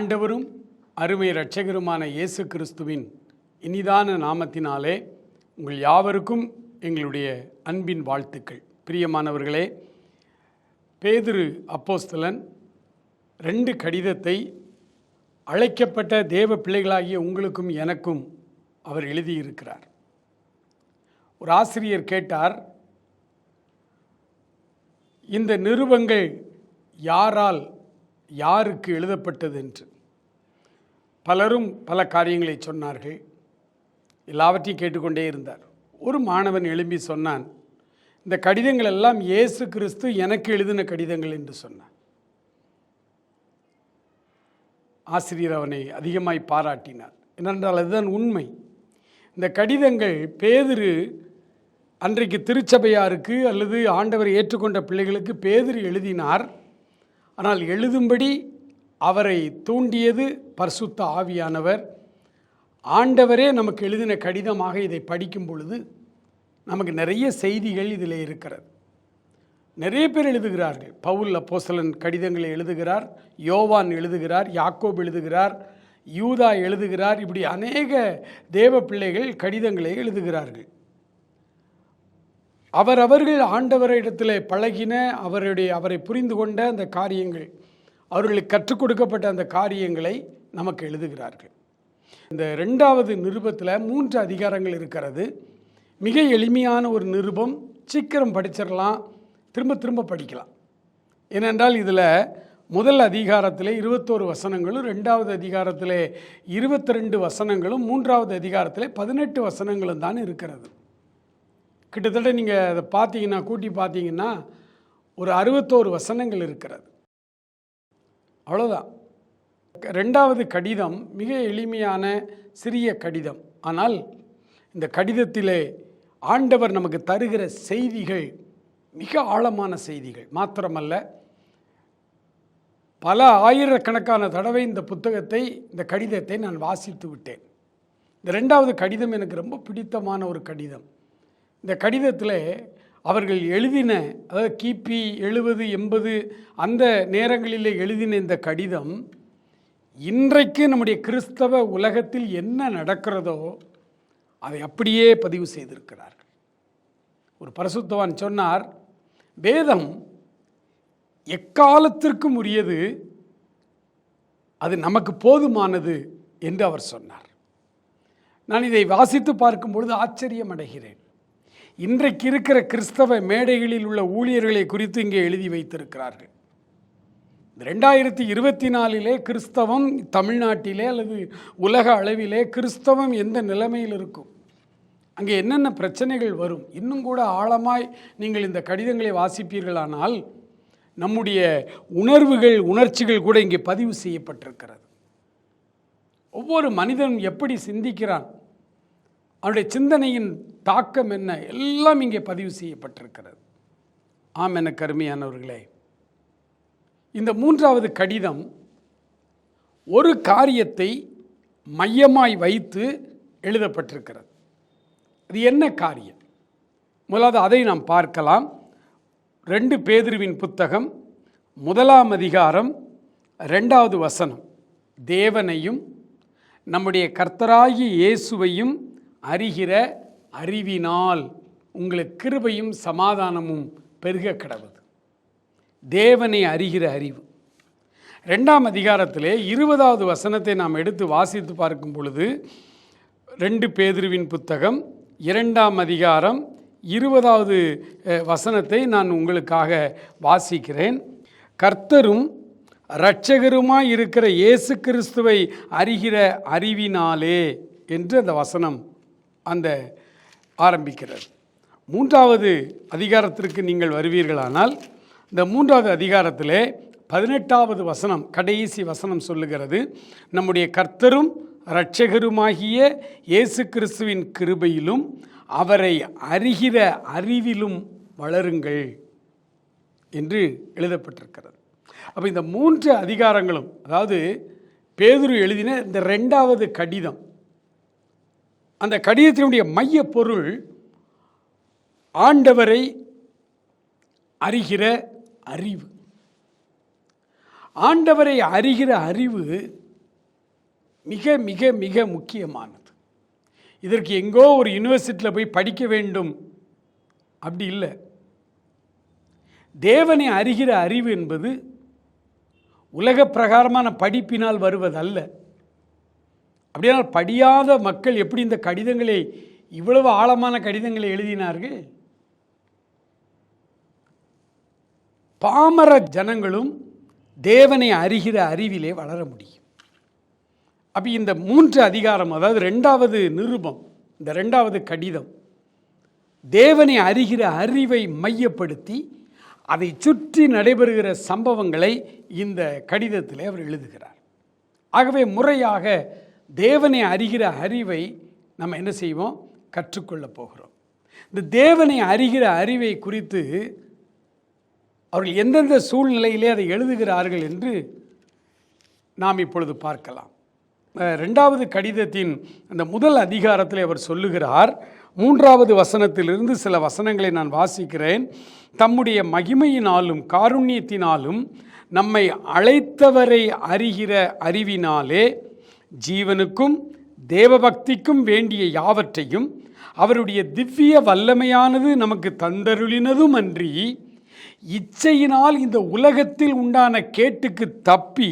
ஆண்டவரும் அருமை இரட்சகருமான இயேசு கிறிஸ்துவின் இனிதான நாமத்தினாலே உங்கள் யாவருக்கும் எங்களுடைய அன்பின் வாழ்த்துக்கள். பிரியமானவர்களே பேதுரு அப்போஸ்தலன் ரெண்டு கடிதத்தை அழைக்கப்பட்ட தேவ பிள்ளைகளாகிய உங்களுக்கும் எனக்கும் அவர் எழுதியிருக்கிறார். ஒரு ஆசிரியர் கேட்டார் இந்த நிருபங்கள் யாரால் யாருக்கு எழுதப்பட்டது என்று பலரும் பல காரியங்களை சொன்னார்கள். எல்லாவற்றையும் கேட்டுக்கொண்டே இருந்தார். ஒரு மாணவன் எழும்பி சொன்னான் இந்த கடிதங்கள் எல்லாம் இயேசு கிறிஸ்து எனக்கு எழுதின கடிதங்கள் என்று சொன்னான். ஆசிரியர் அவனை அதிகமாய் பாராட்டினார். ஏனென்றால் அதுதான் உண்மை. இந்த கடிதங்கள் பேதிரு அன்றைக்கு திருச்சபையாருக்கு அல்லது ஆண்டவர் ஏற்றுக்கொண்ட பிள்ளைகளுக்கு பேதிரு எழுதினார். ஆனால் எழுதும்படி அவரை தூண்டியது பரிசுத்த ஆவியானவர். ஆண்டவரே நமக்கு எழுதின கடிதமாக இதை படிக்கும் பொழுது நமக்கு நிறைய செய்திகள் இதில் இருக்கிறது. நிறைய பேர் எழுதுகிறார்கள். பவுல் அப்போசலன் கடிதங்களை எழுதுகிறார் யோவான் எழுதுகிறார் யாக்கோப் எழுதுகிறார் யூதா எழுதுகிறார் இப்படி அநேக தேவ பிள்ளைகள் கடிதங்களை எழுதுகிறார்கள். அவரவர்கள் ஆண்டவரிடத்தில் பழகின அவருடைய அவரை புரிந்து கொண்ட அந்த காரியங்கள் அவர்களுக்கு கற்றுக் கொடுக்கப்பட்ட அந்த காரியங்களை நமக்கு எழுதுகிறார்கள். இந்த ரெண்டாவது நிருபத்தில் மூன்று அதிகாரங்கள் இருக்கிறது. மிக எளிமையான ஒரு நிருபம் சீக்கிரம் படிச்சிடலாம் திரும்ப திரும்ப படிக்கலாம். ஏனென்றால் இதில் முதல் அதிகாரத்தில் இருபத்தோரு வசனங்களும் ரெண்டாவது அதிகாரத்தில் இருபத்தி ரெண்டு வசனங்களும் மூன்றாவது அதிகாரத்தில் பதினெட்டு வசனங்களும் தான் இருக்கிறது. கிட்டத்தட்ட நீங்கள் அதை பார்த்தீங்கன்னா கூட்டி பார்த்தீங்கன்னா ஒரு அறுபத்தோரு வசனங்கள் இருக்கிறது. அவ்வளோதான் ரெண்டாவது கடிதம் மிக எளிமையான சிறிய கடிதம். ஆனால் இந்த கடிதத்திலே ஆண்டவர் நமக்கு தருகிற செய்திகள் மிக ஆழமான செய்திகள். மாத்திரமல்ல பல ஆயிரக்கணக்கான தடவை இந்த புத்தகத்தை இந்த கடிதத்தை நான் வாசித்து விட்டேன். இந்த ரெண்டாவது கடிதம் எனக்கு ரொம்ப பிடித்தமான ஒரு கடிதம். இந்த கடிதத்தில் அவர்கள் எழுதின அதாவது கிபி எழுபது எண்பது அந்த நேரங்களில் எழுதின இந்த கடிதம் இன்றைக்கு நம்முடைய கிறிஸ்தவ உலகத்தில் என்ன நடக்கிறதோ அதை அப்படியே பதிவு செய்திருக்கிறார்கள். ஒரு பரசுத்தவான் சொன்னார் வேதம் எக்காலத்திற்கும் உரியது அது நமக்கு போதுமானது என்று அவர் சொன்னார். நான் இதை வாசித்து பார்க்கும் பொழுது ஆச்சரியம் அடைகிறேன் இன்றைக்கு இருக்கிற கிறிஸ்தவ மேடைகளில் உள்ள ஊழியர்களை குறித்து இங்கே எழுதி வைத்திருக்கிறார்கள். ரெண்டாயிரத்தி இருபத்தி நாலிலே கிறிஸ்தவம் தமிழ்நாட்டிலே அல்லது உலக அளவிலே கிறிஸ்தவம் எந்த நிலைமையில் இருக்கும்? அங்கே என்னென்ன பிரச்சனைகள் வரும்? இன்னும் கூட ஆழமாய் நீங்கள் இந்த கடிதங்களை வாசிப்பீர்களானால் நம்முடைய உணர்வுகள் உணர்ச்சிகள் கூட இங்கே பதிவு செய்யப்பட்டிருக்கிறது. ஒவ்வொரு மனிதனும் எப்படி சிந்திக்கிறான்? அவருடைய சிந்தனையின் தாக்கம் என்ன? எல்லாம் இங்கே பதிவு செய்யப்பட்டிருக்கிறது. ஆம் என கருமையானவர்களே. இந்த மூன்றாவது கடிதம் ஒரு காரியத்தை மையமாய் வைத்து எழுதப்பட்டிருக்கிறது. அது என்ன காரியம்? முதலாவது அதை நாம் பார்க்கலாம். ரெண்டு பேதுருவின் புத்தகம் முதலாம் அதிகாரம் ரெண்டாவது வசனம். தேவனையும் நம்முடைய கர்த்தராகி இயேசுவையும் அறிகிற அறிவினால் உங்களுக்கு கிருபையும் சமாதானமும் பெருக கடவுது. தேவனை அறிகிற அறிவு. ரெண்டாம் அதிகாரத்திலே இருபதாவது வசனத்தை நாம் எடுத்து வாசித்து பார்க்கும் பொழுது ரெண்டு பேதுருவின் புத்தகம் இரண்டாம் அதிகாரம் இருபதாவது வசனத்தை நான் உங்களுக்காக வாசிக்கிறேன். கர்த்தரும் இரட்சகருமாய் இருக்கிற இயேசு கிறிஸ்துவை அறிகிற அறிவினாலே என்று அந்த வசனம் அந்த ஆரம்பிக்கிறது. மூன்றாவது அதிகாரத்திற்கு நீங்கள் வருவீர்களானால் இந்த மூன்றாவது அதிகாரத்திலே பதினெட்டாவது வசனம் கடைசி வசனம் சொல்லுகிறது நம்முடைய கர்த்தரும் இரட்சகருமாகிய இயேசு கிறிஸ்துவின் கிருபையிலும் அவரை அறிகிற அறிவிலும் வளருங்கள் என்று எழுதப்பட்டிருக்கிறது. அப்போ இந்த மூன்று அதிகாரங்களும் அதாவது பேதுரு எழுதின இந்த ரெண்டாவது கடிதம் அந்த கடிதத்தினுடைய மைய பொருள் ஆண்டவரை அறிகிற அறிவு. ஆண்டவரை அறிகிற அறிவு மிக மிக மிக முக்கியமானது. இதற்கு எங்கோ ஒரு யூனிவர்சிட்டியில் போய் படிக்க வேண்டும். அப்படி இல்லை. தேவனை அறிகிற அறிவு என்பது உலக பிரகாரமான படிப்பினால் வருவதல்ல. அப்படியானால் படியாத மக்கள் எப்படி இந்த கடிதங்களை இவ்வளவு ஆழமான கடிதங்களை எழுதினார்கள்? பாமர ஜனங்களும் தேவனை அறிகிற அறிவிலே வளர முடியும். அப்போ இந்த மூன்று அதிகாரம் அதாவது ரெண்டாவது நிருபம் இந்த ரெண்டாவது கடிதம் தேவனை அறிகிற அறிவை மையப்படுத்தி அதை சுற்றி நடைபெறுகிற சம்பவங்களை இந்த கடிதத்தில் அவர் எழுதுகிறார். ஆகவே முறையாக தேவனை அறிகிற அறிவை நம்ம என்ன செய்வோம்? கற்றுக்கொள்ளப் போகிறோம். இந்த தேவனை அறிகிற அறிவை குறித்து அவர்கள் எந்தெந்த சூழ்நிலையிலே அதை எழுதுகிறார்கள் என்று நாம் இப்பொழுது பார்க்கலாம். ரெண்டாவது கடிதத்தின் அந்த முதல் அதிகாரத்தில் அவர் சொல்லுகிறார் மூன்றாவது வசனத்திலிருந்து சில வசனங்களை நான் வாசிக்கிறேன். தம்முடைய மகிமையினாலும் காருண்யத்தினாலும் நம்மை அழைத்தவரை அறிகிற அறிவினாலே ஜீவனுக்கும் தேவபக்திக்கும் வேண்டிய யாவற்றையும் அவருடைய திவ்ய வல்லமையானது நமக்கு தந்தருளினதும் அன்றி இச்சையினால் இந்த உலகத்தில் உண்டான கேட்டுக்கு தப்பி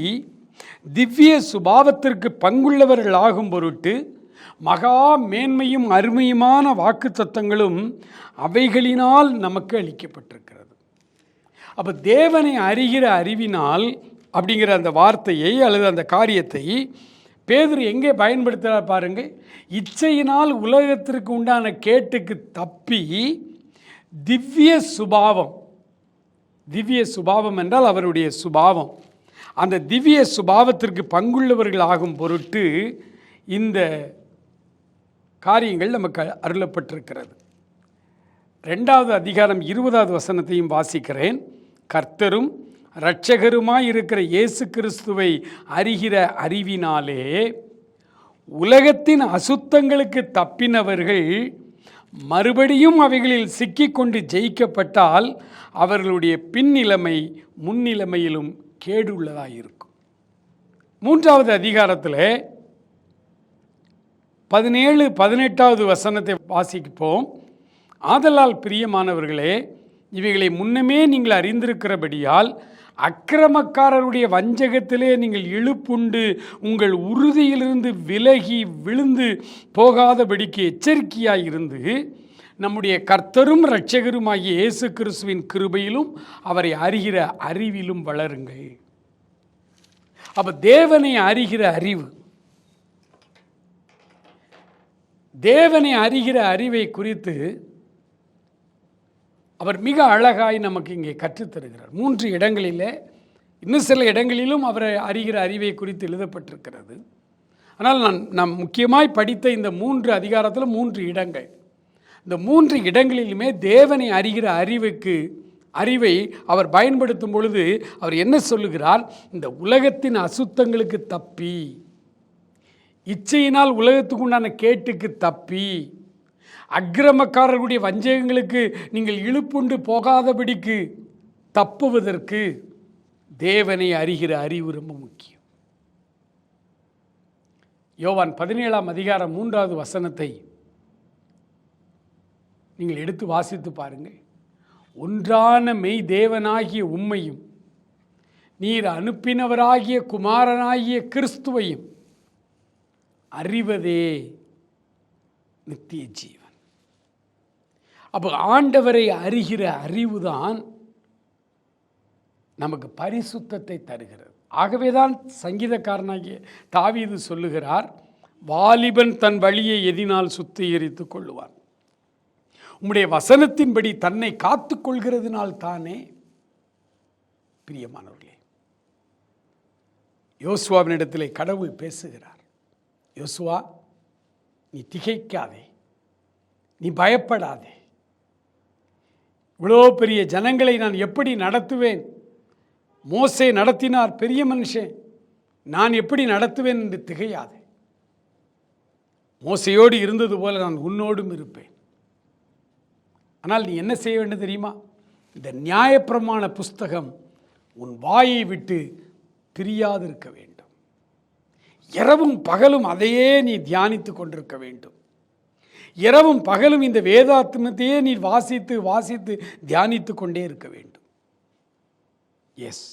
திவ்ய சுபாவத்திற்கு பங்குள்ளவர்கள் ஆகும் பொருட்டு மகா மேன்மையும் அருமையுமான வாக்கு தத்தங்களும் அவைகளினால் நமக்கு அளிக்கப்பட்டிருக்கிறது. அப்போ தேவனை அறிகிற அறிவினால் அப்படிங்கிற அந்த வார்த்தையை அல்லது அந்த காரியத்தை பேதர் எங்கே பயன்படுத்துகிறார் பாருங்க இச்சையினால் உலகத்திற்கு உண்டான கேட்டுக்கு தப்பி திவ்ய சுபாவம். திவ்ய சுபாவம் என்றால் அவருடைய சுபாவம். அந்த திவ்ய சுபாவத்திற்கு பங்குள்ளவர்கள் ஆகும் பொருட்டு இந்த காரியங்கள் நமக்கு அருளப்பட்டிருக்கிறது. ரெண்டாவது அதிகாரம் இருபதாவது வசனத்தையும் வாசிக்கிறேன். கர்த்தரும் இரட்சகருமாய் இருக்கிற இயேசு கிறிஸ்துவை அறிகிற அறிவினாலே உலகத்தின் அசுத்தங்களுக்கு தப்பினவர்கள் மறுபடியும் அவைகளில் சிக்கிக்கொண்டு ஜெயிக்கப்பட்டால் அவர்களுடைய பின்னிலைமை முன்னிலைமையிலும் கேடுள்ளதாக இருக்கும் மூன்றாவது அதிகாரத்தில் பதினேழு பதினெட்டாவது வசனத்தை வாசிப்போம். ஆதலால் பிரியமானவர்களே இவைகளை முன்னமே நீங்கள் அறிந்திருக்கிறபடியால் அக்கிரமக்காரருடைய வஞ்சகத்திலே நீங்கள் இழுப்புண்டு உங்கள் உறுதியிலிருந்து விலகி விழுந்து போகாதபடிக்கு எச்சரிக்கையாக இருந்து நம்முடைய கர்த்தரும் இரட்சகருமாகிய இயேசு கிறிஸ்துவின் கிருபையிலும் அவரை அறிகிற அறிவிலும் வளருங்கள். அப்ப தேவனை அறிகிற அறிவு தேவனை அறிகிற அறிவை குறித்து அவர் மிக அழகாய் நமக்கு இங்கே கற்றுத்தருகிறார் மூன்று இடங்களிலே இன்னும் சில இடங்களிலும் அவரை அறிகிற அறிவை குறித்து எழுதப்பட்டிருக்கிறது. ஆனால் நான் நாம் முக்கியமாய் படித்த இந்த மூன்று அதிகாரத்தில் மூன்று இடங்கள். இந்த மூன்று இடங்களிலுமே தேவனை அறிகிற அறிவுக்கு அறிவை அவர் பயன்படுத்தும் பொழுது அவர் என்ன சொல்லுகிறார்? இந்த உலகத்தின் அசுத்தங்களுக்கு தப்பி இச்சையினால் உலகத்துக்கு உண்டான கேட்டுக்கு தப்பி அக்கிரமக்காரர்களுடைய வஞ்சகங்களுக்கு நீங்கள் இழுப்புண்டு போகாதபடிக்கு தப்புவதற்கு தேவனை அறிகிற அறிவு ரொம்ப முக்கியம். யோவான் பதினேழாம் அதிகாரம் மூன்றாவது வசனத்தை நீங்கள் எடுத்து வாசித்து பாருங்கள். ஒன்றான மெய் தேவனாகிய உம்மையும் நீர் அனுப்பினவராகிய குமாரனாகிய கிறிஸ்துவையும் அறிவதே நித்திய ஜீவன். அப்போ ஆண்டவரை அறிகிற அறிவுதான் நமக்கு பரிசுத்தத்தை தருகிறது. ஆகவேதான் சங்கீதக்காரனாகிய தாவீது சொல்லுகிறார் வாலிபன் தன் வழியை எதினால் சுத்திகரித்து கொள்ளுவான். உம்முடைய வசனத்தின்படி தன்னை காத்து கொள்கிறதுனால் தானே. பிரியமானவர்களே யோசுவாவினிடத்தில் கடவுள் பேசுகிறார் யோசுவா நீ திகைக்காதே நீ பயப்படாதே. இவ்வளோ பெரிய ஜனங்களை நான் எப்படி நடத்துவேன்? மோசை நடத்தினார் பெரிய மனுஷன் நான் எப்படி நடத்துவேன் என்று திகையாதே. மோசையோடு இருந்தது போல நான் உன்னோடும் இருப்பேன். ஆனால் நீ என்ன செய்ய வேண்டும் தெரியுமா? இந்த நியாயப்பிரமாண புஸ்தகம் உன் வாயை விட்டு பிரியாதிருக்க வேண்டும். இரவும் பகலும் அதையே நீ தியானித்து கொண்டிருக்க வேண்டும். இரவும் பகலும் இந்த வேதாத்மத்தையே நீ வாசித்து வாசித்து தியானித்து கொண்டே இருக்க வேண்டும். எஸ்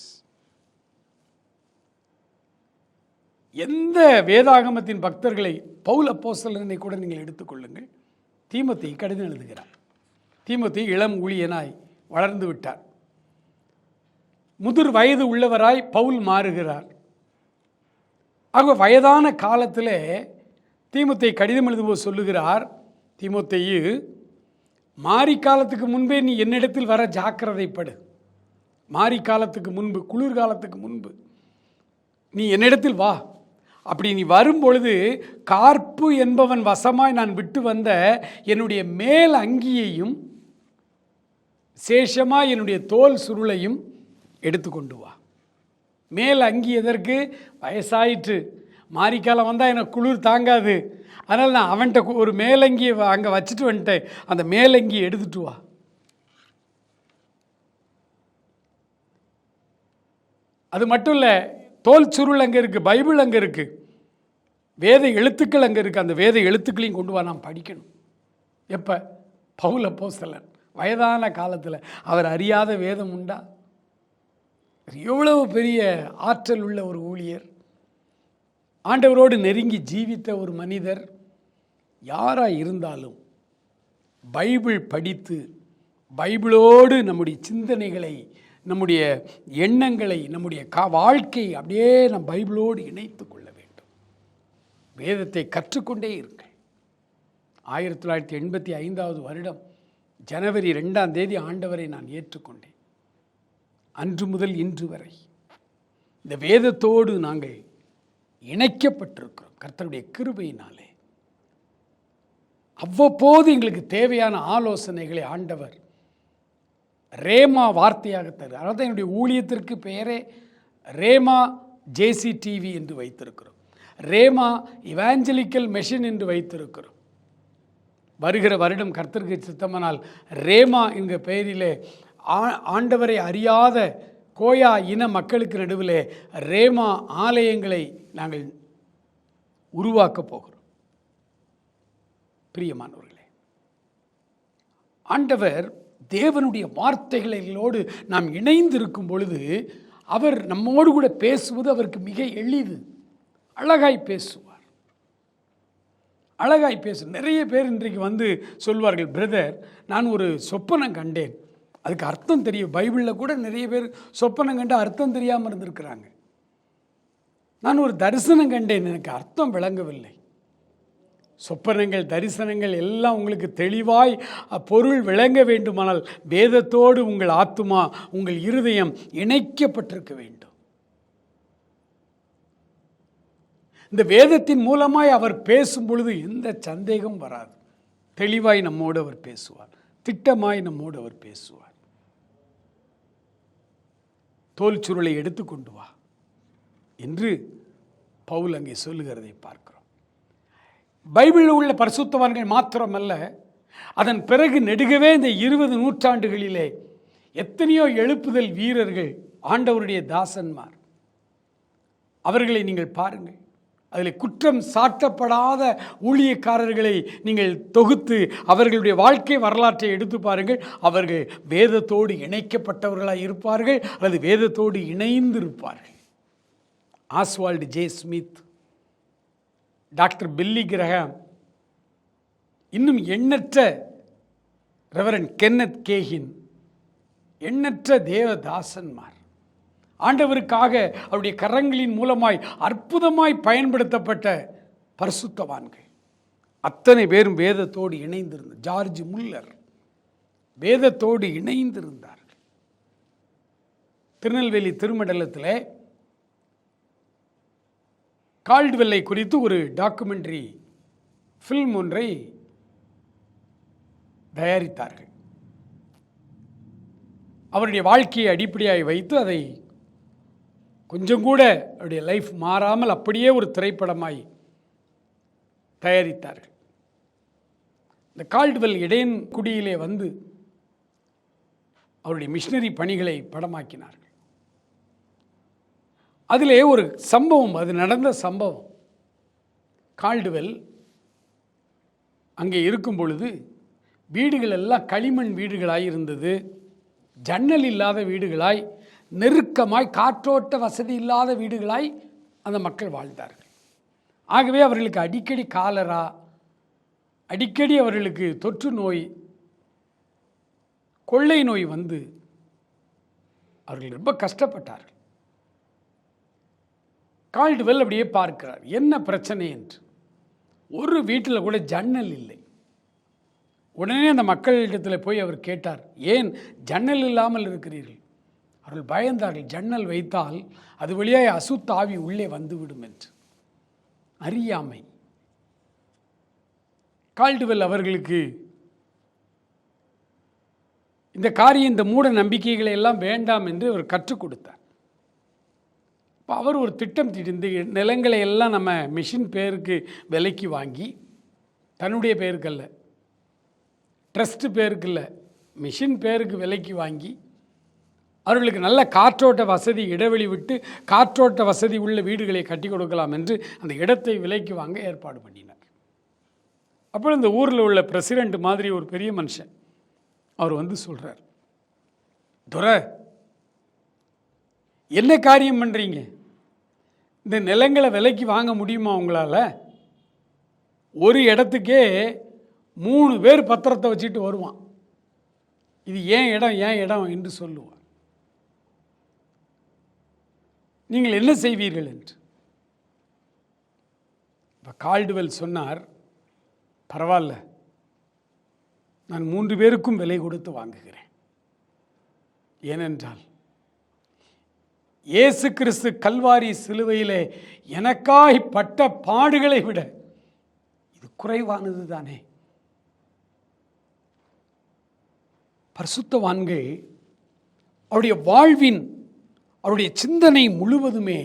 எந்த வேதாகமத்தின் பக்தர்களை பவுல் போசலனை கூட நீங்கள் எடுத்துக்கொள்ளுங்கள் தீமத்தை கடிதம் எழுதுகிறார். தீமத்தை இளம் ஊழியனாய் வளர்ந்து விட்டார். முதிர் வயது உள்ளவராய் பவுல் மாறுகிறார். ஆக வயதான காலத்தில் தீமத்தை கடிதம் எழுதும்போது சொல்லுகிறார் திமுத்தையு மாரி காலத்துக்கு முன்பே நீ என்னிடத்தில் வர ஜாக்கிரதைப்படு மாரி காலத்துக்கு முன்பு குளிர்காலத்துக்கு முன்பு நீ என்னிடத்தில் வா. அப்படி நீ வரும்பொழுது கார்ப்பு என்பவன் வசமாய் நான் விட்டு வந்த என்னுடைய மேல் அங்கியையும் சேஷமாக என்னுடைய தோல் சுருளையும் எடுத்துக்கொண்டு வா. மேல் அங்கி எதற்கு வயசாயிற்று மாரிக்காலம் வந்தால் எனக்கு குளிர் தாங்காது. அதனால் நான் அவன்கிட்ட ஒரு மேலங்கி அங்கே வச்சுட்டு வந்துட்டேன். அந்த மேலங்கி எடுத்துட்டு வா. அது மட்டும் இல்லை தோல் சுருள் அங்கே இருக்குது பைபிள் அங்கே இருக்குது வேத எழுத்துக்கள் அங்கே இருக்குது அந்த வேத எழுத்துக்களையும் கொண்டு வா நான் படிக்கணும். எப்போ? பவுல போஸ்தலன் வயதான காலத்தில். அவர் அறியாத வேதம் உண்டா? எவ்வளவு பெரிய ஆற்றல் உள்ள ஒரு ஊழியர். ஆண்டவரோடு நெருங்கி ஜீவித்த ஒரு மனிதர். யாராக இருந்தாலும் பைபிள் படித்து பைபிளோடு நம்முடைய சிந்தனைகளை நம்முடைய எண்ணங்களை நம்முடைய கா வாழ்க்கையை அப்படியே நம் பைபிளோடு இணைத்து கொள்ள வேண்டும். வேதத்தை கற்றுக்கொண்டே இருங்கள். ஆயிரத்தி தொள்ளாயிரத்தி எண்பத்தி ஐந்தாவது வருடம் ஜனவரி ரெண்டாம் தேதி ஆண்டவரை நான் ஏற்றுக்கொண்டேன். அன்று முதல் இன்று வரை. இந்த வேதத்தோடு நாங்கள் இணைக்கப்பட்டிருக்கிறோம். கர்த்தருடைய கிருபையினாலே. அவ்வப்போது எங்களுக்கு தேவையான ஆலோசனைகளை ஆண்டவர் ரேமா வார்த்தையாக தரு அதாவது என்னுடைய ஊழியத்திற்கு பெயரே ரேமா ஜேசி டிவி என்று வைத்திருக்கிறோம். ரேமா இவாஞ்சலிக்கல் மெஷின் என்று வைத்திருக்கிறோம். வருகிற வருடம் கர்த்தருக்கு சித்தமானால் ரேமா என்கிற பெயரிலே ஆ- ஆண்டவரை அறியாத கோயா இன மக்களுக்கு நடுவில் ரேமா ஆலயங்களை நாங்கள் உருவாக்கப் போகிறோம். பிரியமானவர்களே ஆண்டவர் தேவனுடைய வார்த்தைகளோடு நாம் இணைந்திருக்கும் பொழுது அவர் நம்மோடு கூட பேசுவது அவருக்கு மிக எளிது. அழகாய் பேசுவார். அழகாய் பேசு நிறைய பேர் இன்றைக்கு வந்து சொல்வார்கள் பிரதர் நான் ஒரு சொப்பனம் கண்டேன். அதுக்கு அர்த்தம் தெரியும். பைபிளில் கூட நிறைய பேர் சொப்பனம் கண்டு அர்த்தம் தெரியாமல் இருந்திருக்கிறாங்க. நான் ஒரு தரிசனம் கண்டேன். எனக்கு அர்த்தம் விளங்கவில்லை. சொப்பனங்கள் தரிசனங்கள் எல்லாம் உங்களுக்கு தெளிவாய் பொருள் விளங்க வேண்டுமானால் வேதத்தோடு உங்கள் ஆத்துமா உங்கள் இருதயம் இணைக்கப்பட்டிருக்க வேண்டும். இந்த வேதத்தின் மூலமாய் அவர் பேசும் பொழுது எந்த சந்தேகம் வராது. தெளிவாய் நம்மோடு அவர் பேசுவார். திட்டமாய் நம்மோடு அவர் பேசுவார். தோல் சுருளை எடுத்துக்கொண்டு வா என்று பவுல் அங்கே சொல்லுகிறதை பார்க்கிறோம். பைபிளில் உள்ள பரிசுத்தவான்கள் மாத்திரமல்ல அதன் பிறகு நெடுகவே இந்த இருபது நூற்றாண்டுகளிலே எத்தனையோ எழுப்புதல் வீரர்கள் ஆண்டவருடைய தாசன்மார். அவர்களை நீங்கள் பாருங்கள். அதில் குற்றம் சாட்டப்படாத ஊழியக்காரர்களை நீங்கள் தொகுத்து அவர்களுடைய வாழ்க்கை வரலாற்றை எடுத்து பாருங்கள். அவர்கள் வேதத்தோடு இணைக்கப்பட்டவர்களாக இருப்பார்கள் அல்லது வேதத்தோடு இணைந்து இருப்பார்கள் Oswald J Smith doctor Billy Graham இன்னும் எண்ணற்ற ரெவரன் கென்னத் கேஹின். எண்ணற்ற தேவதாசன்மார். ஆண்டவருக்காக அவருடைய கரங்களின் மூலமாய் அற்புதமாய் பயன்படுத்தப்பட்ட பரிசுத்தவான்கள். அத்தனை பேரும் வேதத்தோடு இணைந்திருந்த ஜார்ஜ் முல்லர் வேதத்தோடு இணைந்திருந்தார்கள். திருநெல்வேலி திருமண்டலத்தில் கால்டுவெல்லை குறித்து ஒரு டாக்குமெண்ட்ரி ஃபில்ம் ஒன்றை தயாரித்தார்கள். அவருடைய வாழ்க்கையை அடிப்படையாக வைத்து அதை கொஞ்சம் கூட அவருடைய லைஃப் மாறாமல் அப்படியே ஒரு திரைப்படமாய் தயாரித்தார்கள். இந்த கால்டுவெல் இடையன் குடியிலே வந்து அவருடைய மிஷினரி பணிகளை படமாக்கினார்கள். அதிலே ஒரு சம்பவம் அது நடந்த சம்பவம். கால்டுவெல் அங்கே இருக்கும் பொழுது வீடுகள் எல்லாம் களிமண் வீடுகளாய் இருந்தது. ஜன்னல் இல்லாத வீடுகளாய் நெருக்கமாய் காற்றோட்ட வசதி இல்லாத வீடுகளாய் அந்த மக்கள் வாழ்ந்தார்கள். ஆகவே அவர்களுக்கு அடிக்கடி காலரா அடிக்கடி அவர்களுக்கு தொற்று நோய் கொள்ளை நோய் வந்து அவர்கள் ரொம்ப கஷ்டப்பட்டார்கள். கால்டுவெல் அப்படியே பார்க்கிறார். என்ன பிரச்சனை என்று. ஒரு வீட்டில் கூட ஜன்னல் இல்லை. உடனே அந்த மக்களிடத்தில் போய் அவர் கேட்டார் ஏன் ஜன்னல் இல்லாமல் இருக்கிறீர்கள்? அவர்கள் பயந்தார்கள் ஜன்னல் வைத்தால் அது வழியாய் அசுத்தாவி உள்ளே வந்துவிடும் என்று. அறியாமை. கால்டுவெல் அவர்களுக்கு இந்த காரியம் இந்த மூட நம்பிக்கைகளை எல்லாம் வேண்டாம் என்று அவர் கற்றுக் கொடுத்தார். இப்போ அவர் ஒரு திட்டம் திடிந்து நிலங்களை எல்லாம் நம்ம மிஷின் பேருக்கு விலைக்கு வாங்கி தன்னுடைய பேருக்கு அல்ல ட்ரஸ்ட்டு பேருக்கு இல்லை மிஷின் பேருக்கு விலைக்கு வாங்கி அவர்களுக்கு நல்ல காற்றோட்ட வசதி இடைவெளி விட்டு காற்றோட்ட வசதி உள்ள வீடுகளை கட்டி கொடுக்கலாம் என்று அந்த இடத்தை விலைக்கு வாங்க ஏற்பாடு பண்ணினார். அப்புறம் இந்த ஊரில் உள்ள பிரசிடெண்ட் மாதிரி ஒரு பெரிய மனுஷன் அவர் வந்து சொல்கிறார் துரை என்ன காரியம் பண்ணுறீங்க இந்த நிலங்களை விலைக்கு வாங்க முடியுமா உங்களால்? ஒரு இடத்துக்கே மூணு பேர் பத்திரத்தை வச்சுட்டு வருவான். இது ஏன் இடம் ஏன் இடம் என்று சொல்லுவான். நீங்கள் என்ன செய்வீர்கள் என்று? இப்போ கால்டுவெல் சொன்னார் பரவாயில்ல நான் மூன்று பேருக்கும் விலை கொடுத்து வாங்குகிறேன். ஏனென்றால் இயேசு கிறிஸ்து கல்வாரி சிலுவையிலே எனக்காய் பட்ட பாடுகளை விட இது குறைவானது தானே? பரிசுத்தவான்கள் அவருடைய வாழ்வின் அவருடைய சிந்தனை முழுவதுமே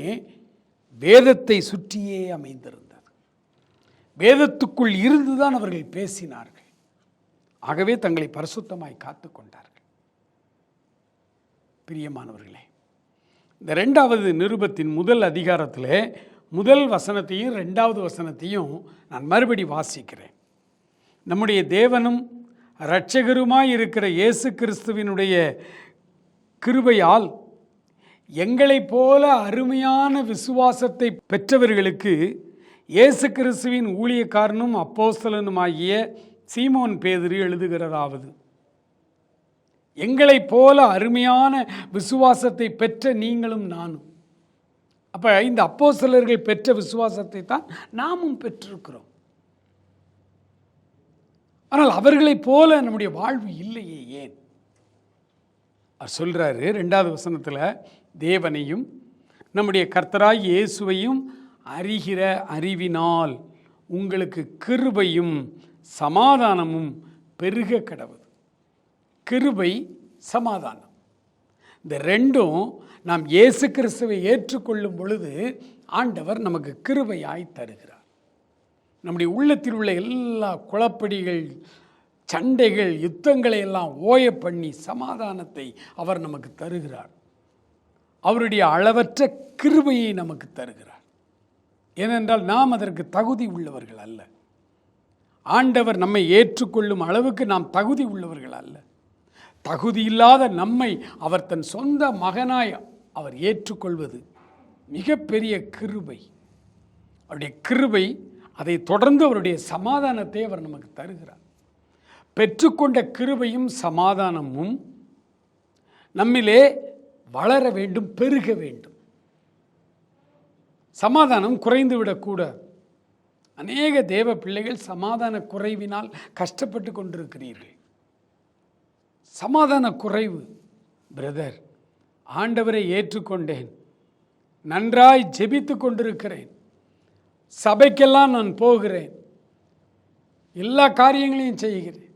வேதத்தை சுற்றியே அமைந்திருந்தது. வேதத்துக்குள் இருந்துதான் அவர்கள் பேசினார்கள். ஆகவே தங்களை பரிசுத்தமாய் காத்து கொண்டார்கள் பிரியமானவர்களே இந்த ரெண்டாவது நிருபத்தின் முதல் அதிகாரத்தில் முதல் வசனத்தையும் ரெண்டாவது வசனத்தையும் நான் மறுபடி வாசிக்கிறேன். நம்முடைய தேவனும் இரட்சகருமாய் இருக்கிற இயேசு கிறிஸ்துவினுடைய கிருபையால் எங்களைப் போல அருமையான விசுவாசத்தை பெற்றவர்களுக்கு இயேசு கிறிஸ்துவின் ஊழியக்காரனும் அப்போஸ்தலனுமாகிய சீமோன் பேதிரி எழுதுகிறதாவது. எங்களைப் போல அருமையான விசுவாசத்தை பெற்ற நீங்களும் நானும். அப்போ இந்த அப்போ சிலர்கள் பெற்ற விசுவாசத்தை தான் நாமும் பெற்றிருக்கிறோம். ஆனால் அவர்களைப் போல நம்முடைய வாழ்வு இல்லையே ஏன்? அவர் சொல்கிறாரு ரெண்டாவது வசனத்தில் தேவனையும் நம்முடைய கர்த்தராய் இயேசுவையும் அறிகிற அறிவினால் உங்களுக்கு கிருபையும் சமாதானமும் பெருக கடவுள். கிருபை சமாதானம். இந்த ரெண்டும் நாம் இயேசு கிறிஸ்துவை ஏற்றுக்கொள்ளும் பொழுது ஆண்டவர் நமக்கு கிருபையாய் தருகிறார். நம்முடைய உள்ளத்தில் உள்ள எல்லா குழப்படிகள் சண்டைகள் யுத்தங்களை எல்லாம் ஓய பண்ணி சமாதானத்தை அவர் நமக்கு தருகிறார். அவருடைய அளவற்ற கிருபையை நமக்கு தருகிறார். ஏனென்றால் நாம் அதற்கு தகுதி உள்ளவர்கள் அல்ல. ஆண்டவர் நம்மை ஏற்றுக்கொள்ளும் அளவுக்கு நாம் தகுதி உள்ளவர்கள் அல்ல. தகுதியில்லாத நம்மை அவர் தன் சொந்த மகனாய் அவர் ஏற்றுக்கொள்வது மிகப்பெரிய கிருபை. அவருடைய கிருபை அதை தொடர்ந்து அவருடைய சமாதானத்தை அவர் நமக்கு தருகிறார். பெற்றுக்கொண்ட கிருபையும் சமாதானமும் நம்மிலே வளர வேண்டும் பெருக வேண்டும். சமாதானம் குறைந்து விடக்கூடாது அநேக தேவ பிள்ளைகள் சமாதான குறைவினால் கஷ்டப்பட்டு கொண்டிருக்கிறீர்கள். சமாதான குறைவு பிரதர் ஆண்டவரை ஏற்றுக்கொண்டேன். நன்றாய் ஜெபித்து கொண்டிருக்கிறேன். சபைக்கெல்லாம் நான் போகிறேன். எல்லா காரியங்களையும் செய்கிறேன்.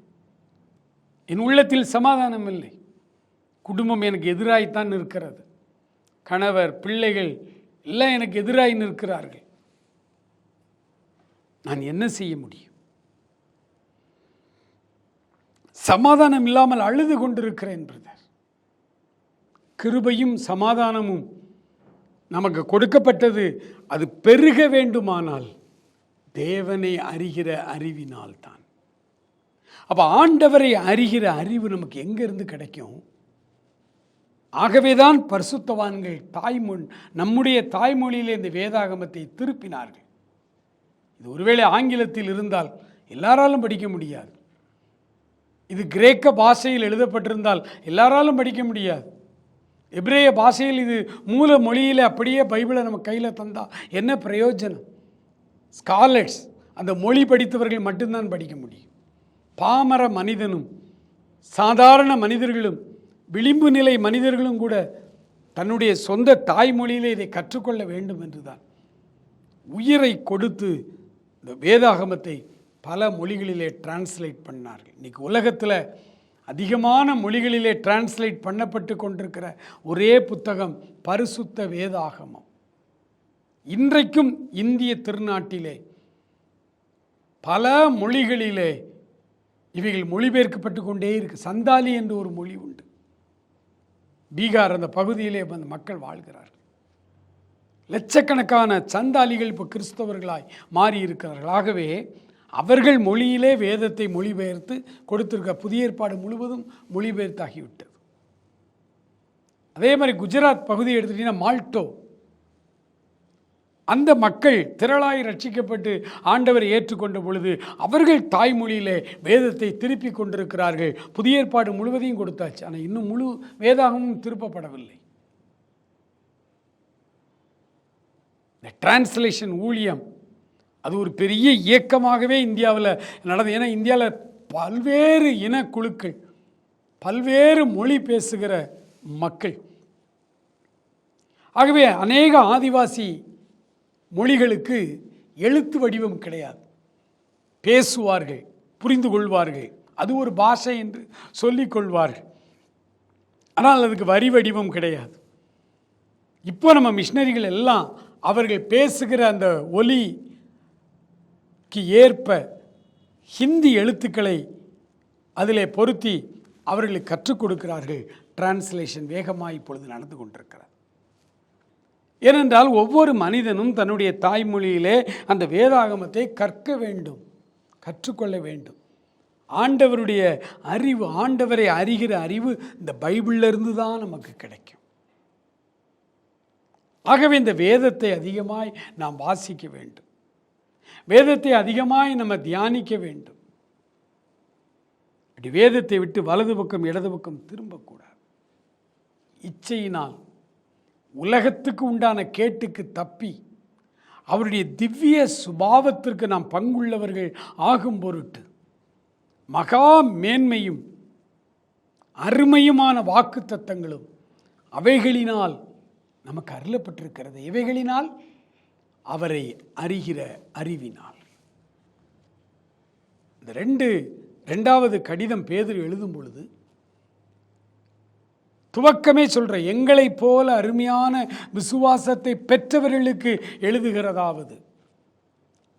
என் உள்ளத்தில் சமாதானம் இல்லை. குடும்பம் எனக்கு எதிராய்த்தான் இருக்கிறது. கணவர் பிள்ளைகள் எல்லாம் எனக்கு எதிராய் நிற்கிறார்கள். நான் என்ன செய்ய முடியும்? சமாதானம் இல்லாமல் அழுது கொண்டிருக்கிறேன் பிரதர் கிருபையும் சமாதானமும் நமக்கு கொடுக்கப்பட்டது. அது பெருக வேண்டுமானால் தேவனை அறிகிற அறிவினால்தான். அப்போ ஆண்டவரை அறிகிற அறிவு நமக்கு எங்கேருந்து கிடைக்கும்? ஆகவேதான் பரிசுத்தவான்கள் தாய்மொழி நம்முடைய தாய்மொழியிலே இந்த வேதாகமத்தை திருப்பினார்கள். இது ஒருவேளை ஆங்கிலத்தில் இருந்தால் எல்லாராலும் படிக்க முடியாது. இது கிரேக்க பாஷையில் எழுதப்பட்டிருந்தால் எல்லாராலும் படிக்க முடியாது. எப்ரேய பாஷையில் இது மூல மொழியில் அப்படியே பைபிளை நம்ம கையில் தந்தால் என்ன பிரயோஜனம்? ஸ்காலர்ஸ் அந்த மொழி படித்தவர்கள் மட்டும்தான் படிக்க முடியும். பாமர மனிதனும் சாதாரண மனிதர்களும் விளிம்பு நிலை மனிதர்களும் கூட தன்னுடைய சொந்த தாய்மொழியிலே இதை கற்றுக்கொள்ள வேண்டும் என்றுதான். உயிரை கொடுத்து இந்த வேதாகமத்தை பல மொழிகளிலே டிரான்ஸ்லேட் பண்ணார்கள். இன்றைக்கி உலகத்தில் அதிகமான மொழிகளிலே டிரான்ஸ்லேட் பண்ணப்பட்டு கொண்டிருக்கிற ஒரே புத்தகம் பரிசுத்த வேதாகமம். இன்றைக்கும் இந்திய திருநாட்டிலே பல மொழிகளிலே இவைகள் மொழிபெயர்க்கப்பட்டு கொண்டே இருக்கு. சந்தாலி என்று ஒரு மொழி உண்டு. பீகார் அந்த பகுதியிலே வந்து மக்கள் வாழ்கிறார்கள். லட்சக்கணக்கான சந்தாலிகள் இப்போ கிறிஸ்தவர்களாய் மாறி இருக்கிறார்கள் ஆகவே அவர்கள் மொழியிலே வேதத்தை மொழிபெயர்த்து கொடுத்திருக்க புதிய ஏற்பாடு முழுவதும் மொழிபெயர்த்தாகிவிட்டது. அதே மாதிரி குஜராத் பகுதியை எடுத்துட்டீங்கன்னா மால்டோ. அந்த மக்கள் திரளாய் ரட்சிக்கப்பட்டு ஆண்டவரை ஏற்றுக்கொண்ட பொழுது அவர்கள் தாய்மொழியிலே வேதத்தை திருப்பி கொண்டிருக்கிறார்கள். புதிய ஏற்பாடு முழுவதையும் கொடுத்தாச்சு. ஆனால் இன்னும் முழு வேதாகமும் திருப்பப்படவில்லை. இந்த டிரான்ஸ்லேஷன் ஊழியம் அது ஒரு பெரிய இயக்கமாகவே இந்தியாவில் நடந்தது ஏன்னா இந்தியாவில் பல்வேறு இனக்குழுக்கள் பல்வேறு மொழி பேசுகிற மக்கள். ஆகவே அநேக ஆதிவாசி மொழிகளுக்கு எழுத்து வடிவம் கிடையாது. பேசுவார்கள் புரிந்து கொள்வார்கள் அது ஒரு பாஷை என்று சொல்லிக்கொள்வார்கள் ஆனால் அதுக்கு வரி வடிவம் கிடையாது. இப்போ நம்ம மிஷினரிகள் எல்லாம் அவர்கள் பேசுகிற அந்த ஒலி ஏற்ப ஹிந்தி எழுத்துக்களை அதிலே பொருத்தி அவர்களுக்கு கற்றுக் கொடுக்கிறார்கள். டிரான்ஸ்லேஷன் வேகமாக இப்பொழுது நடந்து கொண்டிருக்கிறார் ஏனென்றால் ஒவ்வொரு மனிதனும் தன்னுடைய தாய்மொழியிலே அந்த வேதாகமத்தை கற்க வேண்டும் கற்றுக்கொள்ள வேண்டும். ஆண்டவருடைய அறிவு ஆண்டவரை அறிகிற அறிவு இந்த பைபிளிலிருந்து தான் நமக்கு கிடைக்கும். ஆகவே இந்த வேதத்தை அதிகமாய் நாம் வாசிக்க வேண்டும். வேதத்தை அதிகமாய் நம்ம தியானிக்க வேண்டும். அப்படி வேதத்தை விட்டு வலது பக்கம் இடது பக்கம் திரும்பக்கூடாது. இச்சையினால் உலகத்துக்கு உண்டான கேட்டுக்கு தப்பி அவருடைய திவ்ய சுபாவத்திற்கு நாம் பங்குள்ளவர்கள் ஆகும் பொருட்டு மகா மேன்மையும் அருமையுமான வாக்கு தத்தங்களும் அவைகளினால் நமக்கு அருளப்பட்டிருக்கிறது. இவைகளினால் அவரை அறிகிற அறிவினால். இந்த ரெண்டு ரெண்டாவது கடிதம் பேதர் எழுதும் பொழுது துவக்கமே சொல்கிற எங்களைப் போல அருமையான விசுவாசத்தை பெற்றவர்களுக்கு எழுதுகிறதாவது.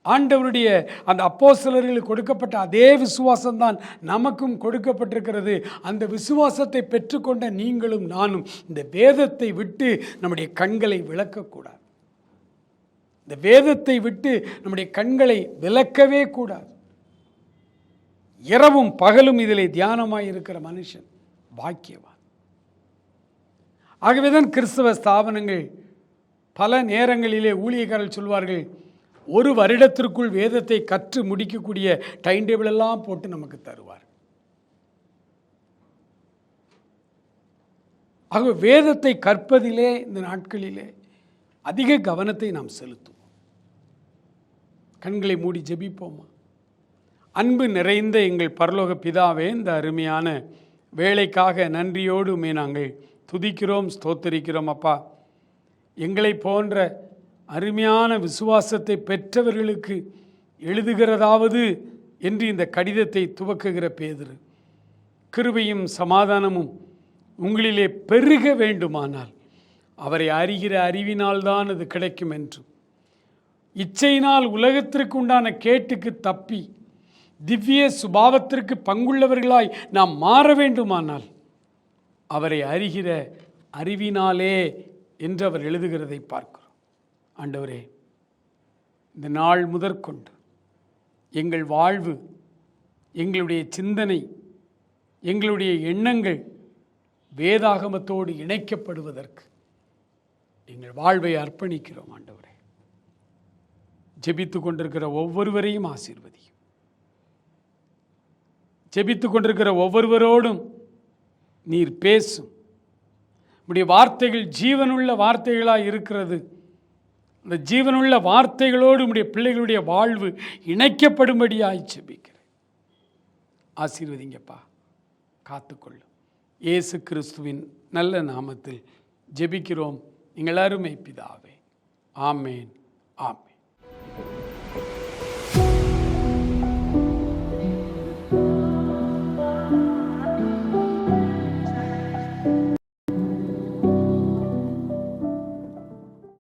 ஆண்டவருடைய அந்த அப்போசலர்களுக்கு கொடுக்கப்பட்ட அதே விசுவாசம்தான் நமக்கும் கொடுக்கப்பட்டிருக்கிறது. அந்த விசுவாசத்தை பெற்றுக்கொண்ட நீங்களும் நானும் இந்த வேதத்தை விட்டு நம்முடைய கண்களை விளக்கக்கூடாது. இந்த வேதத்தை விட்டு நம்முடைய கண்களை விலக்கவே கூடாது. இரவும் பகலும் இதிலே தியானமாக இருக்கிற மனுஷன் பாக்கியவான். ஆகவேதான் கிறிஸ்தவ ஸ்தாபனங்கள் பல நேரங்களிலே ஊழியக்காரர்கள் சொல்வார்கள் ஒரு வருடத்திற்குள் வேதத்தை கற்று முடிக்கக்கூடிய டைம் டேபிள் எல்லாம் போட்டு நமக்கு தருவார். ஆகவே வேதத்தை கற்பதிலே இந்த நாட்களிலே அதிக கவனத்தை நாம் செலுத்துவோம். கண்களை மூடி ஜெபிப்போமா? அன்பு நிறைந்த எங்கள் பரலோக பிதாவே இந்த அருமையான வேலைக்காக நன்றியோடுமே நாங்கள் துதிக்கிறோம் ஸ்தோத்தரிக்கிறோம் அப்பா. எங்களை போன்ற அருமையான விசுவாசத்தை பெற்றவர்களுக்கு எழுதுகிறதாவது என்று இந்த கடிதத்தை துவக்குகிற பேதுரு. கிருபையும் சமாதானமும் உங்களிலே பெருக வேண்டுமானால் அவரை அறிகிற அறிவினால்தான் அது கிடைக்கும் என்றும். இச்சையினால் உலகத்திற்கு உண்டான கேட்டுக்கு தப்பி திவ்ய சுபாவத்திற்கு பங்குள்ளவர்களாய் நாம் மாற வேண்டுமானால் அவரை அறிகிற அறிவினாலே என்று அவர் எழுதுகிறதை பார்க்கிறோம். ஆண்டவரே இந்த நாள் முதற்கொண்டு எங்கள் வாழ்வு எங்களுடைய சிந்தனை எங்களுடைய எண்ணங்கள் வேதாகமத்தோடு இணைக்கப்படுவதற்கு எங்கள் வாழ்வை அர்ப்பணிக்கிறோம் ஆண்டவரே. ஜெபித்து கொண்டிருக்கிற ஒவ்வொருவரையும் ஆசீர்வதியும். ஜெபித்து கொண்டிருக்கிற ஒவ்வொருவரோடும் நீர் பேசும். இப்படி வார்த்தைகள் ஜீவனுள்ள வார்த்தைகளாக இருக்கிறது. அந்த ஜீவனுள்ள வார்த்தைகளோடு உடைய பிள்ளைகளுடைய வாழ்வு இணைக்கப்படும்படியாய் ஜெபிக்கிறேன். ஆசீர்வதிங்கப்பா. காத்துக்கொள்ளும். இயேசு கிறிஸ்துவின் நல்ல நாமத்தில் ஜெபிக்கிறோம். நீங்கள் அருமை பிதாவே. ஆமேன். ஆமேன்.